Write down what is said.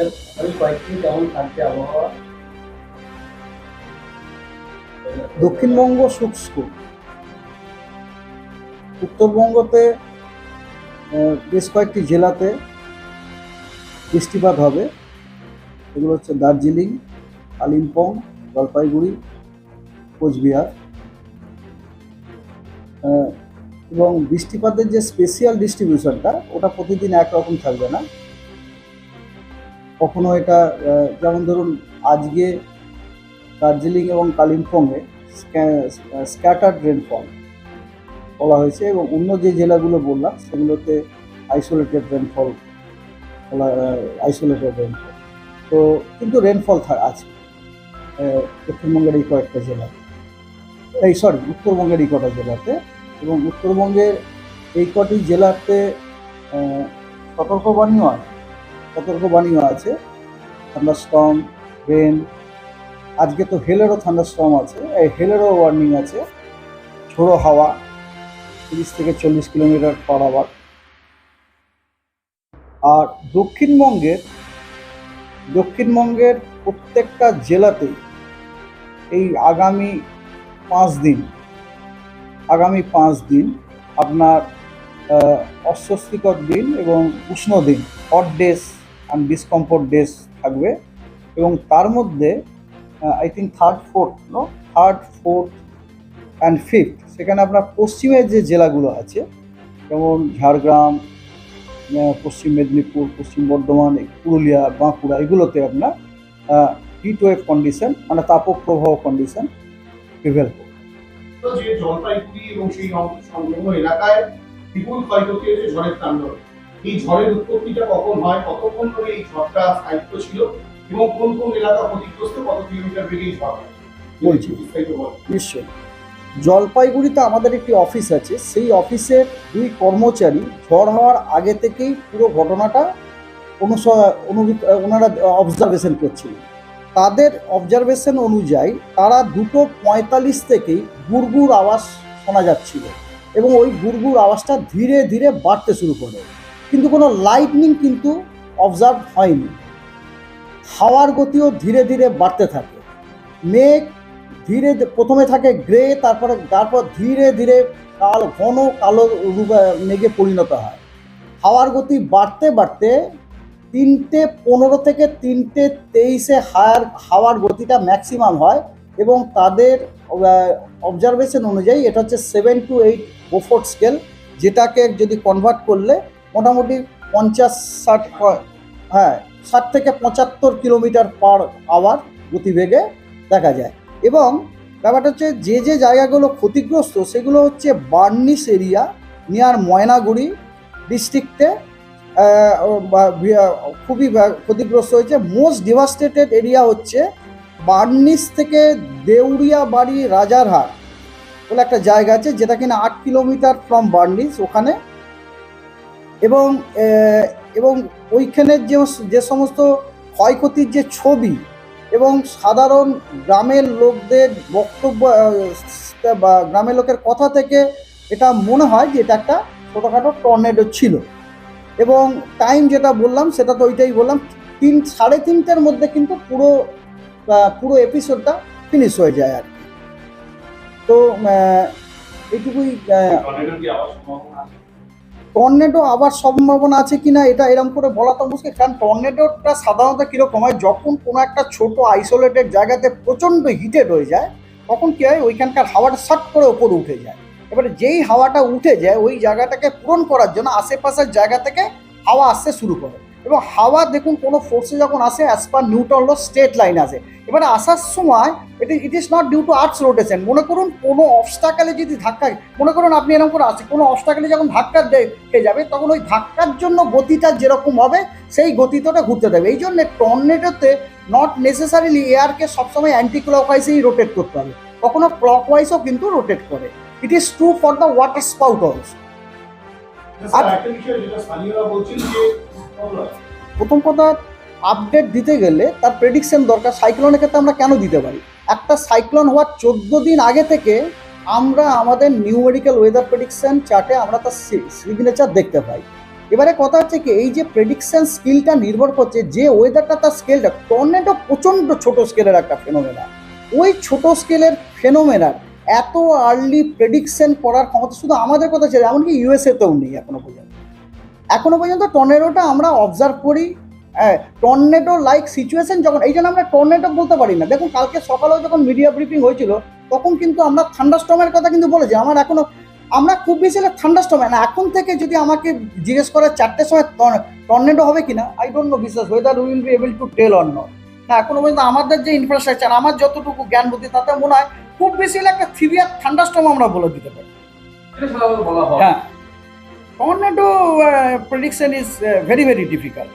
আগামী কয়েকদিন আবহাওয়া? দক্ষিণবঙ্গ শুষ্ক। উত্তরবঙ্গতে বেশ কয়েকটি জেলাতে বৃষ্টিপাত হবে। এগুলো হচ্ছে দার্জিলিং কালিম্পং জলপাইগুড়ি, কোচবিহার। এবং বৃষ্টিপাতের যে স্পেশিয়াল ডিস্ট্রিবিউশনটা ওটা প্রতিদিন একরকম থাকবে না। কখনো এটা যেমন ধরুন আজকে দার্জিলিং এবং কালিম্পংয়ে স্ক্যাটার্ড রেনফল বলা হয়েছে এবং অন্য যে জেলাগুলো বললাম, সেগুলোতে আইসোলেটেড রেনফল বলা আইসোলেটেড রেনফল তো কিন্তু রেনফল আছে দক্ষিণবঙ্গের এই কয়েকটা জেলাতে। এই সরি উত্তরবঙ্গের এই কটা জেলাতে এবং উত্তরবঙ্গের এই কটি জেলাতে সতর্কবাণীও আছে। সতর্কবাণীও আছে। থান্ডারস্টর্ম রেন আজকে তো হেলেরও থান্ডারস্টর্ম আছে। এই হেলেরও ওয়ার্নিং আছে। ঝোড়ো হাওয়া, তিরিশ থেকে চল্লিশ কিলোমিটার পার আওয়ার আর দক্ষিণবঙ্গের দক্ষিণবঙ্গের প্রত্যেকটা জেলাতেই এই আগামী পাঁচ দিন, আগামী পাঁচ দিন আপনার অস্বস্তিকর দিন এবং উষ্ণ দিন। Hot days and discomfort days থাকবে। এবং তার মধ্যে I think third fourth no third fourth and fifth সেখানে আপনার পশ্চিমের যে জেলাগুলো আছে, যেমন ঝাড়গ্রাম পশ্চিম মেদিনীপুর, পশ্চিম বর্ধমান, পুরুলিয়া, বাঁকুড়া, এগুলোতে আপনার হিট ওয়েভ কন্ডিশন মানে তাপপ্রবাহ কন্ডিশন প্রিভেল করবে। জলপাইগুড়ি এবং সেই সংলগ্ন এলাকায় বিপুল ক্ষয়ক্ষতি হয়েছে ঝড়ের তাণ্ডবে এই ঝড়ের উৎপত্তিটা কখন হয় কতক্ষণ ধরে এই ঝড়টা স্থায়িত্ব ছিল এবং কোন কোন এলাকা ক্ষতিগ্রস্ত কত কিলোমিটার বেগে এই ঝড় বলছি। নিশ্চয়ই। জলপাইগুড়িতে আমাদের একটি অফিস আছে সেই অফিসের দুই কর্মচারী ঝড় হওয়ার আগে থেকেই পুরো ঘটনাটা অনুস- ওনারা অবজারভেশন করছিলেন তাদের অবজারভেশন অনুযায়ী তারা দুটো পঁয়তাল্লিশ থেকেই গুড়গুড় আওয়াজ শোনা যাচ্ছিল এবং ওই গুড়গুড় আওয়াজটা ধীরে ধীরে বাড়তে শুরু করে। কিন্তু কোনো লাইটনিং কিন্তু অবজার্ভ হয়নি। হাওয়ার গতিও ধীরে ধীরে বাড়তে থাকে। মেঘ ধীরে প্রথমে থাকে গ্রে, তারপরে তারপর ধীরে ধীরে কাল ঘন কালো মেঘে পরিণত হয়। হাওয়ার গতি বাড়তে বাড়তে তিনটে পনেরো থেকে তিনটে তেইশে হায়ার, হাওয়ার গতিটা ম্যাক্সিমাম হয় এবং তাদের অবজারভেশন অনুযায়ী এটা হচ্ছে seven to eight Beaufort scale যেটাকে যদি কনভার্ট করলে মোটামুটি পঞ্চাশ ষাট হ্যাঁ ষাট থেকে পঁচাত্তর কিলোমিটার পার আওয়ার গতিবেগে দেখা যায়। এবং ব্যাপারটা হচ্ছে যে যে জায়গাগুলো ক্ষতিগ্রস্ত, সেগুলো হচ্ছে বার্নিস এরিয়া নিয়ার ময়নাগুড়ি ডিস্ট্রিক্টে খুবই ক্ষতিগ্রস্ত হয়েছে। মোস্ট ডিভাস্টেটেড এরিয়া হচ্ছে বার্নিস থেকে দেউরিয়া বাড়ি রাজারহাট বলে একটা জায়গা আছে, যেটা কিনা আট কিলোমিটার ফ্রম বার্নিস ওখানে এবং এবং ওইখানের যে যে সমস্ত ক্ষয়ক্ষতির যে ছবি এবং সাধারণ গ্রামের লোকদের বক্তব্য বা গ্রামের লোকের কথা থেকে এটা মনে হয় যে এটা একটা ছোটোখাটো টর্নেডো ছিল। এবং টাইম যেটা বললাম সেটা তো ওইটাই বললাম, তিন, সাড়ে তিনটের মধ্যে কিন্তু পুরো পুরো এপিসোডটা ফিনিশ হয়ে যায় আর কি। তো এইটুকুই টর্নেডো আবার সম্ভাবনা আছে কিনা এটা এরকম করে বলা তো মুশকিল, কারণ টর্নেডোটা সাধারণত কীরকম হয়, যখন কোনো একটা ছোট আইসোলেটেড জায়গাতে প্রচণ্ড হিটেড হয়ে যায়, তখন কী হয়, ওইখানকার হাওয়াটা সাট করে ওপরে উঠে যায়। এবারে যেই হাওয়াটা উঠে যায়, ওই জায়গাটাকে পূরণ করার জন্য আশেপাশের জায়গা থেকে হাওয়া আসতে শুরু করে। এবং হাওয়া দেখুন কোনো ফোর্সে যখন আসে as per Newton law straight line আসে। এবারে আসার সময় এটি it is not due to earth's rotation মনে করুন কোনো অবস্টাকালে যদি ধাক্কা মনে করুন আপনি এরকম করে আসে কোনো অবস্টাকালে যখন ধাক্কা দেখে যাবে তখন ওই ধাক্কার জন্য গতিটা যেরকম হবে সেই গতিটা ঘুরতে দেবে। এই জন্যে টর্নেডোতে নট নেসেসারিলি এয়ারকে সবসময় অ্যান্টি ক্লকওয়াইজেই রোটেট করতে হবে। কখনো ক্লকওয়াইজও কিন্তু রোটেট করে। It is true for the water spout also sir, একটা বিষয় যেটা স্থানীয়রা বলছেন যে প্রথম কথা আপডেট দিতে গেলে তার প্রেডিকশন দরকার। সাইক্লোনের ক্ষেত্রে আমরা কেন দিতে পারি? একটা সাইক্লোন হওয়ার চোদ্দ দিন আগে থেকে আমরা আমাদের নিউ নিউমেরিক্যাল ওয়েদার প্রেডিকশন চার্টে আমরা তার সিগনেচার দেখতে পাই। এবারে কথা হচ্ছে কি, এই যে প্রেডিকশন স্কিলটা নির্ভর করছে, যে ওয়েদারটা তার স্কেলটা টর্নেডো প্রচণ্ড ছোট স্কেলের একটা ফেনোমেনা ওই ছোট স্কেলের ফেনোমেনার এত আর্লি প্রেডিকশন করার ক্ষমতা শুধু আমাদের কথা ছিল এমনকি ইউএসএতেও নেই এখনও পর্যন্ত। এখনও পর্যন্ত টর্নেডোটা আমরা অবজার্ভ করি টর্নেডো লাইক সিচুয়েশন যখন এই জন্য আমরা টর্নেডো বলতে পারি না। দেখুন কালকে সকালেও যখন মিডিয়া ব্রিফিং হয়েছিল তখন কিন্তু আমরা থান্ডারস্টমের কথা কিন্তু বলেছি। আমার এখনও আমরা খুব বেশি হলে থান্ডারস্টমে না এখন থেকে যদি আমাকে জিজ্ঞেস করে চারটের সময় টর্নেডো হবে কিনা আই ডোন্ট নো বিশ্বাস weather will be able to tell on not না এখনও পর্যন্ত আমাদের যে ইনফ্রাস্ট্রাকচার আমার যতটুকু জ্ঞান বুদ্ধি তাতে মনে হয় খুব বেশি হলে একটা সিভিয়ার থান্ডারস্টম আমরা বলে দিতে পারি। হয়। হ্যাঁ tornado prediction is very very difficult